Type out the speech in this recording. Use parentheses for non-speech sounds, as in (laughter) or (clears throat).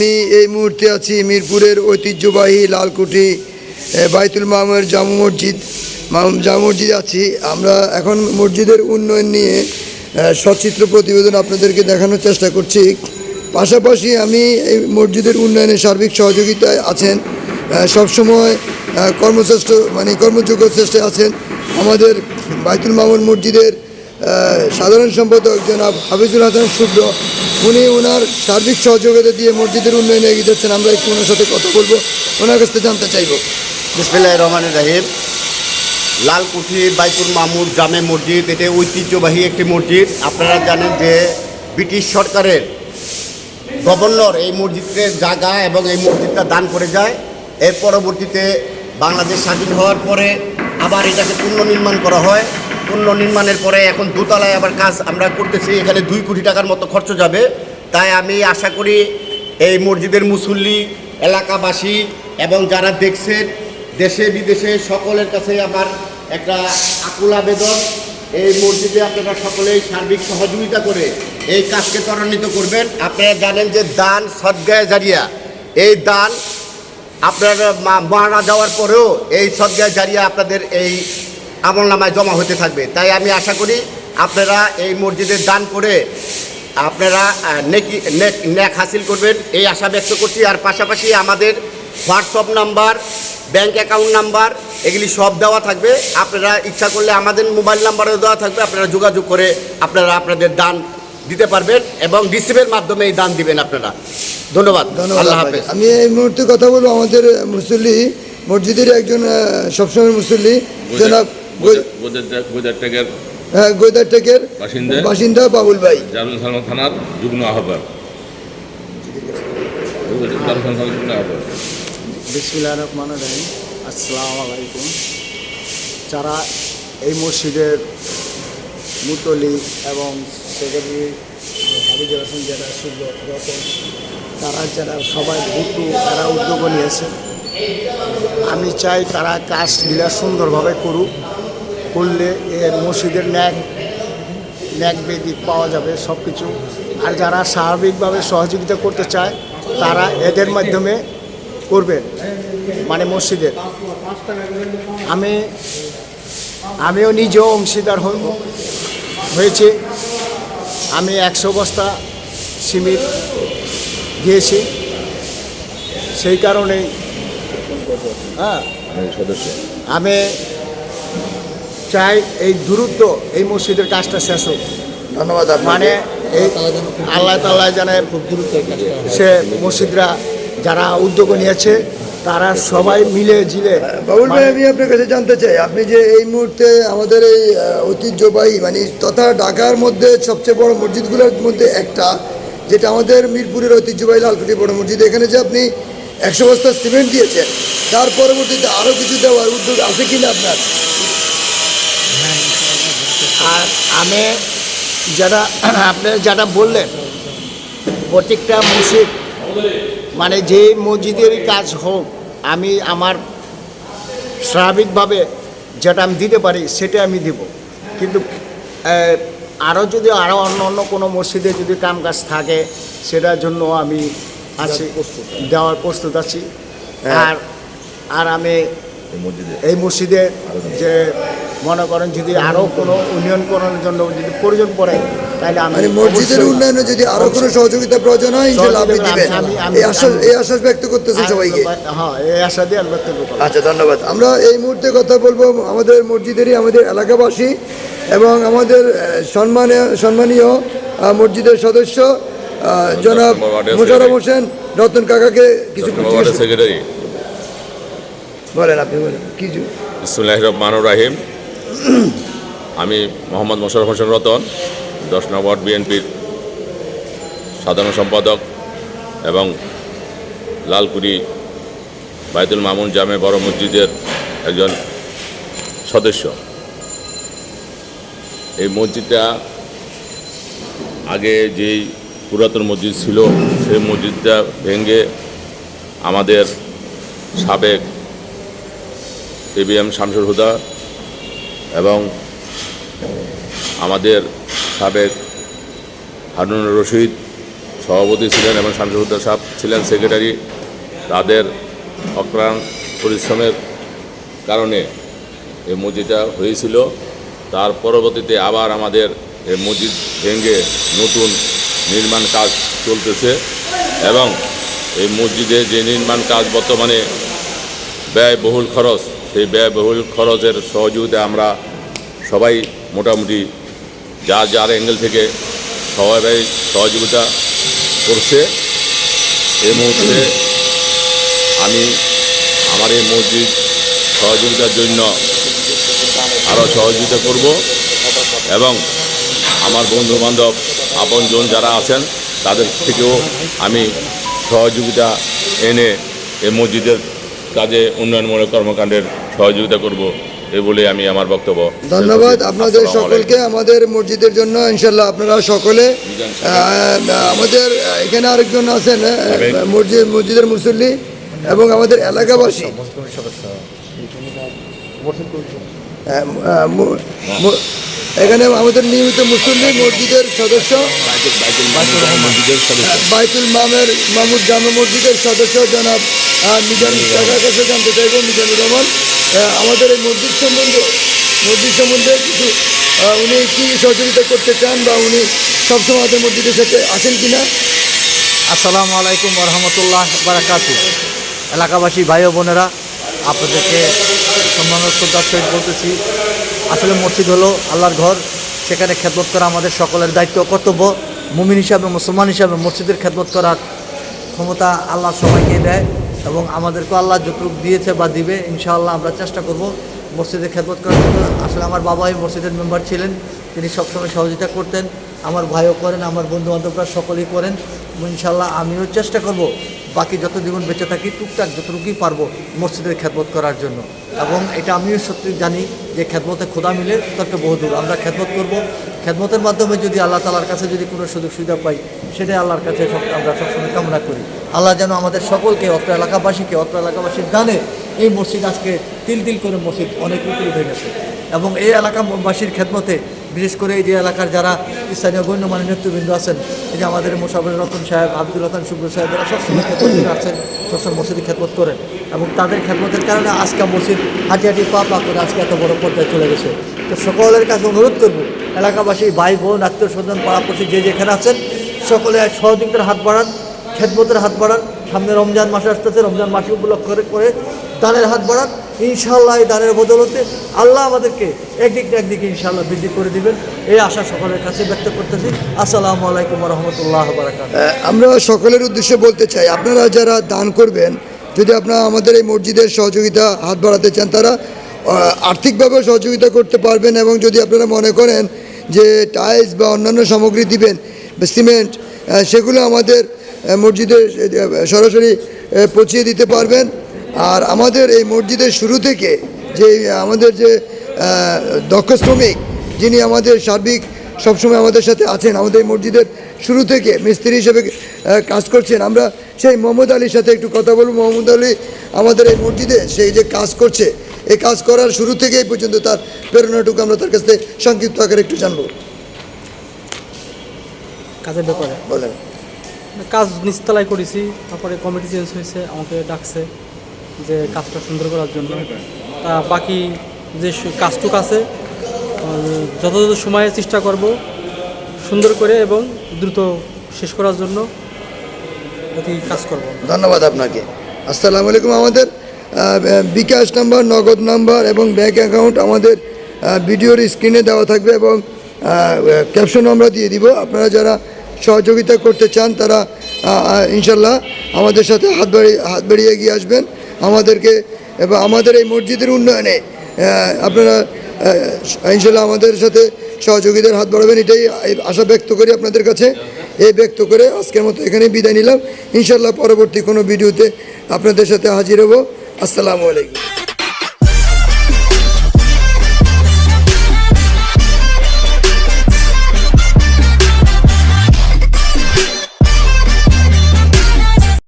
আমি এই মুহূর্তে আছি মিরপুরের ঐতিহ্যবাহী লালকুঠি বাইতুল মামের জামু মসজিদ। জামু মসজিদ আছি। আমরা এখন মসজিদের উন্নয়ন নিয়ে সচিত্র প্রতিবেদন আপনাদেরকে দেখানোর চেষ্টা করছি। পাশাপাশি আমি এই মসজিদের উন্নয়নে সার্বিক সহযোগিতায় আছেন। সবসময় কর্মশ্রেষ্ঠ মানে কর্মযোগ্য চেষ্টায় আছেন আমাদের বাইতুল মামুন মসজিদের সাধারণ সম্পাদক জনাব হাফিজুল হাসান শুভ্র। উনি ওনার সার্বিক সহযোগিতা দিয়ে মসজিদের উন্নয়নে এগিয়ে যাচ্ছেন। আমরা একটু ওনার সাথে কথা বলব। ওনার কাছ থেকে জানতে চাইব। বিসমিল্লাহ রহমান রাহিম। লালকুঠি, বাইতুল মামুর জামে মসজিদ, এটি ঐতিহ্যবাহী একটি মসজিদ। আপনারা জানেন যে ব্রিটিশ সরকারের গভর্নর এই মসজিদের জায়গা এবং এই মসজিদটা দান করে যায়। এর পরবর্তীতে বাংলাদেশ স্বাধীন হওয়ার পরে আবার এটাকে পুনর্নির্মাণ করা হয়। পুনর্নির্মাণের পরে এখন দোতলায় আবার কাজ আমরা করতেছি, এখানে দুই কোটি টাকার মতো খরচ যাবে। তাই আমি আশা করি এই মসজিদের মুসল্লি, এলাকাবাসী এবং যারা দেখছেন, দেশে বিদেশে সকলের কাছে আমার একটা আকুল আবেদন, এই মসজিদে আপনারা সকলেই সার্বিক সহযোগিতা করে এই কাজকে ত্বরান্বিত করবেন। আপনারা জানেন যে দান সদ্গায় জারিয়া, এই দান আপনারা মারা যাওয়ার পরেও এই সদ্গায় জারিয়া আপনাদের এই আমল নামায় জমা হতে থাকবে। তাই আমি আশা করি আপনারা এই মসজিদে দান করে আপনারা নেকি নেক ন্যাক হাসিল করবেন। এই আশা ব্যক্ত করছি। আর পাশাপাশি আমাদের WhatsApp number bank account number এগুলি সব দেওয়া থাকবে। আপনারা ইচ্ছা করলে আমাদের মোবাইল নাম্বারও দেওয়া থাকবে। আপনারা যোগাযোগ করে আপনারা আপনাদের দান দিতে পারবেন এবং রিসিভের মাধ্যমে এই দান দিবেন আপনারা। ধন্যবাদ। ধন্যবাদ আল্লাহ হাফেজ। আমি এই মুহূর্তে কথা বলব। আমাদের মুসল্লি মসজিদের একজন সবসময় মুসল্লি। জনাব গোদারটেকের হ্যাঁ, গোদারটেকের বাসিন্দা? বাসিন্দা বাবুল ভাই। জারুল থানার যুগ্ম আহ্বায়ক। রহমান রহিম। আসসালামু আলাইকুম। যারা এই মসজিদের মুতলি এবং সেক্রেটারি হাবিজুর হাসান যারা রতন তারা যারা সবাই ভুটু তারা উদ্যোগ নিয়েছে। আমি চাই তারা কাজগুলা সুন্দরভাবে করুক। করলে মসজিদের ন্যাক ন্যাক বেদিক পাওয়া যাবে সব কিছু আর যারা স্বাভাবিকভাবে সহযোগিতা করতে চায় তারা এদের মাধ্যমে করবেন মানে মসজিদের। আমি আমিও নিজেও অংশীদার হয়েছে। আমি একশো বস্তা সিমিট দিয়েছি। সেই কারণেই হ্যাঁ আমি চাই এই দ্রুত এই মসজিদের কাজটা শেষ হোক। ধন্যবাদ মানে এই আল্লাহ তাল্লাহ জানে সে মসজিদরা যারা উদ্যোগ নিয়েছে তারা সবাই মিলে জিলে। বাবুল ভাই মানে- আমি আপনার কাছে জানতে চাই আপনি যে এই মুহূর্তে আমাদের এই ঐতিহ্যবাহী মানে তথা ঢাকার মধ্যে সবচেয়ে বড় মসজিদগুলোর মধ্যে একটা যেটা আমাদের মিরপুরের ঐতিহ্যবাহী লালকুটি বড় মসজিদ। এখানে যে আপনি একশো বস্তা সিমেন্ট দিয়েছেন তার পরবর্তীতে আরও কিছু দেওয়ার উদ্যোগ আছে কিনা আপনার? আর আমি যারা আপনি যেটা বললেন প্রত্যেকটা মসজিদ মানে যে মসজিদেরই কাজ হোক আমি আমার স্বাভাবিকভাবে যেটা আমি দিতে পারি সেটা আমি দিব। কিন্তু আরও যদি আরও অন্য অন্য কোনো মসজিদে যদি কাম কাজ থাকে সেটার জন্য আমি আছি দেওয়ার প্রস্তুত আছি। আর আর আমি এই মসজিদে যে মনে করেন যদি আরও কোনো উন্নয়ন করানোর জন্য যদি প্রয়োজন পড়ে তাহলে আমি মানে মসজিদের উন্নয়নে যদি আরও কোনো সহযোগিতা প্রয়োজন হয় ইনশাল্লাহ আপনি দিবেন। আমি- এই আশ্বাস এই আশ্বাস ব্যক্ত করতেছেন সবাইকে। হ্যাঁ এই আশা দিয়ে আমি ব্যক্ত করব আচ্ছা ধন্যবাদ। আমরা এই মুহূর্তে কথা বলব আমাদের মসজিদেরই আমাদের এলাকাবাসী এবং আমাদের আহ, সম্মানীয় সম্মানীয় মসজিদের সদস্য জনাব মোশারফ হোসেন রতন কাকাকে কিছু বলেন আপনি বলেন। কিছু ইসমুল্লাহ রহমানুর রাহিম। (clears throat) আমি মোহাম্মদ মোশারফ হোসেন রতন, দশ নম্বর বিএনপির সাধারণ সম্পাদক এবং লালকুড়ি বাইতুল মামুন জামে বড় মসজিদের একজন সদস্য। এই মসজিদটা আগে যেই পুরাতন মসজিদ ছিল, সেই মসজিদটা ভেঙে আমাদের সাবেক এবিএম শামসুর হুদা এবং আমাদের সাবেক হারুন রশিদ সভাপতি ছিলেন এবং শামসুদ্দা সাহেব ছিলেন সেক্রেটারি। তাদের অক্রান্ত পরিশ্রমের কারণে এই মসজিদটা হয়েছিল। তার পরবর্তীতে আবার আমাদের এই মসজিদ ভেঙে নতুন নির্মাণ কাজ চলতেছে এবং এই মসজিদে যে নির্মাণ কাজ বর্তমানে ব্যয়বহুল খরচ সেই ব্যয়বহুল খরচের সহযোগিতা আমরা সবাই মোটামুটি যার যার অ্যাঙ্গেল থেকে সবাই সহযোগিতা করছে। এই মুহূর্তে আমি আমার এই মসজিদ সহযোগিতার জন্য আরও সহযোগিতা করব এবং আমার বন্ধু বান্ধব আপনজন যারা আছেন, তাদের থেকেও আমি সহযোগিতা এনে এই মসজিদের কাজে উন্নয়নমূলক কর্মকাণ্ডের সহযোগিতা করব এ বলে আমি আমার বক্তব্য। ধন্যবাদ আপনাদের সকলকে আমাদের মসজিদের জন্য ইনশাল্লাহ আপনারা সকলে আমাদের এখানে আরেকজন আছেন মসজিদ মসজিদের মুসল্লি এবং আমাদের এলাকাবাসী। এখানে আমাদের নিয়মিত মুসল্লি মসজিদের সদস্য। বাইতুল মামের মামুদ জামে মসজিদের সদস্য জনাব মিজান কাছে জানতে চাইব মিজানুর রহমান। আমাদের এই মসজিদ সম্বন্ধে মসজিদ সম্বন্ধে কিছু উনি কি সহযোগিতা করতে চান বা উনি সবসময় আমাদের মসজিদের সাথে আছেন কিনা? আসসালামু আলাইকুম রহমতুল্লাহ বারাকাতু এলাকাবাসী ভাই বোনেরা, আপনাদেরকে সম্মান শ্রদ্ধার সহিত বলতেছি, আসলে মসজিদ হলো আল্লাহর ঘর, সেখানে খেদমত করা আমাদের সকলের দায়িত্ব কর্তব্য। মুমিন হিসাবে, মুসলমান হিসাবে মসজিদের খেদমত করার ক্ষমতা আল্লাহ সবাইকে দেয়। এবং আমাদেরকে আল্লাহ যতটুক দিয়েছে বা দিবে, ইনশাআল্লাহ আমরা চেষ্টা করব মসজিদে খেদমত করার জন্য। আসলে আমার বাবাই মসজিদের মেম্বার ছিলেন, তিনি সবসময় সহযোগিতা করতেন, আমার ভাইও করেন, আমার বন্ধু বান্ধবরা সকলেই করেন। ইনশাআল্লাহ আমিও চেষ্টা করব বাকি যত জীবন বেঁচে থাকি, টুকটাক যতটুকুই পারব মসজিদের খেদমত করার জন্য। এবং এটা আমিও সত্যি জানি যে খেদমতে খোদা মিলে তর্কে বহুদূর। আমরা খেদমত করব খেদমতের মাধ্যমে যদি আল্লাহ তালার কাছে যদি কোনো সুযোগ সুবিধা পাই, সেটাই আল্লাহর কাছে সব আমরা সবসময় কামনা করি। আল্লাহ যেন আমাদের সকলকে, অত্র এলাকাবাসীকে, অত্র এলাকাবাসীর দানে এই মসজিদ আজকে তিল তিল করে মসজিদ অনেক উপরে হয়ে গেছে। এবং এই এলাকাবাসীর খেদমতে, বিশেষ করে এই যে এলাকার যারা স্থানীয় গণ্যমান্য নেতৃবৃন্দ আছেন, এই যে আমাদের মোসাফর রতন সাহেব, আব্দুল রতন শুক্র সাহেব সবসময় খেদমত আছেন সবসময় মসজিদে খেদমত করেন এবং তাদের খেদমতের কারণে আজকে মসজিদ হাঁটি হাঁটি পা পা করে আজকে এত বড় পর্যায়ে চলে গেছে। তো সকলের কাছে অনুরোধ করব, এলাকাবাসী, ভাই বোন, আত্মীয় স্বজন, পাড়াপড়শি যে যেখানে আছেন, সকলে সহযোগিতার হাত বাড়ান, খেদমতের হাত বাড়ান। সামনে রমজান মাসে আসতেছে, রমজান মাসে উপলক্ষ করে করে দানের হাত বাড়ান ইনশাল্লাহ এই দানের বদলতে আল্লাহ আমাদেরকে একদিক একদিকে ইনশাল্লাহ বৃদ্ধি করে দিবেন। এই আশা সকলের কাছে ব্যক্ত করতেছি। আসসালামু আলাইকুম রহমতুল্লাহ আমরা সকলের উদ্দেশ্যে বলতে চাই আপনারা যারা দান করবেন যদি আপনারা আমাদের এই মসজিদের সহযোগিতা হাত বাড়াতে চান তারা আর্থিকভাবে সহযোগিতা করতে পারবেন এবং যদি আপনারা মনে করেন যে টাইলস বা অন্যান্য সামগ্রী দিবেন সিমেন্ট সেগুলো আমাদের আহ, মসজিদে সরাসরি পৌঁছিয়ে দিতে পারবেন। আর আমাদের এই মসজিদের শুরু থেকে যে আমাদের যে দক্ষ শ্রমিক যিনি আমাদের সার্বিক সবসময় আমাদের সাথে আছেন আমাদের এই মসজিদের শুরু থেকে মিস্ত্রি হিসেবে কাজ করছেন আমরা সেই মোহাম্মদ আলীর সাথে একটু কথা বলব। মোহাম্মদ আলী আমাদের এই মসজিদে সেই যে কাজ করছে এই কাজ করার শুরু থেকে এই পর্যন্ত তার প্রেরণাটুকু আমরা তার কাছ থেকে সংক্ষিপ্ত আকারে একটু জানব। কাজের ব্যাপারে? বলেন। কাজ নিচতলায় করেছি তারপরে কমিটি চেঞ্জ হয়েছে আমাকে ডাকছে। যে কাজটা সুন্দর করার জন্য। তা বাকি যে কাজটুক আছে যথাযথ সময়ে চেষ্টা করব সুন্দর করে এবং দ্রুত শেষ করার জন্য কাজ করব। ধন্যবাদ আপনাকে। আসসালামু আলাইকুম আমাদের বিকাশ নাম্বার, নগদ নাম্বার এবং ব্যাঙ্ক অ্যাকাউন্ট আমাদের ভিডিওর স্ক্রিনে দেওয়া থাকবে এবং ক্যাপশন আমরা দিয়ে দিব। আপনারা যারা সহযোগিতা করতে চান, তারা ইনশাল্লাহ আমাদের সাথে হাত বাড়িয়ে হাত বাড়িয়ে এগিয়ে আসবেন। আমাদেরকে এবং আমাদের এই মসজিদের উন্নয়নে আপনারা ইনশাল্লাহ আমাদের সাথে সহযোগীদের হাত বাড়াবেন, এটাই আশা ব্যক্ত করি আপনাদের কাছে। এই ব্যক্ত করে আজকের মতো এখানে বিদায় নিলাম। ইনশাল্লাহ পরবর্তী কোনো ভিডিওতে আপনাদের সাথে হাজির হব। আসসালামু আলাইকুম।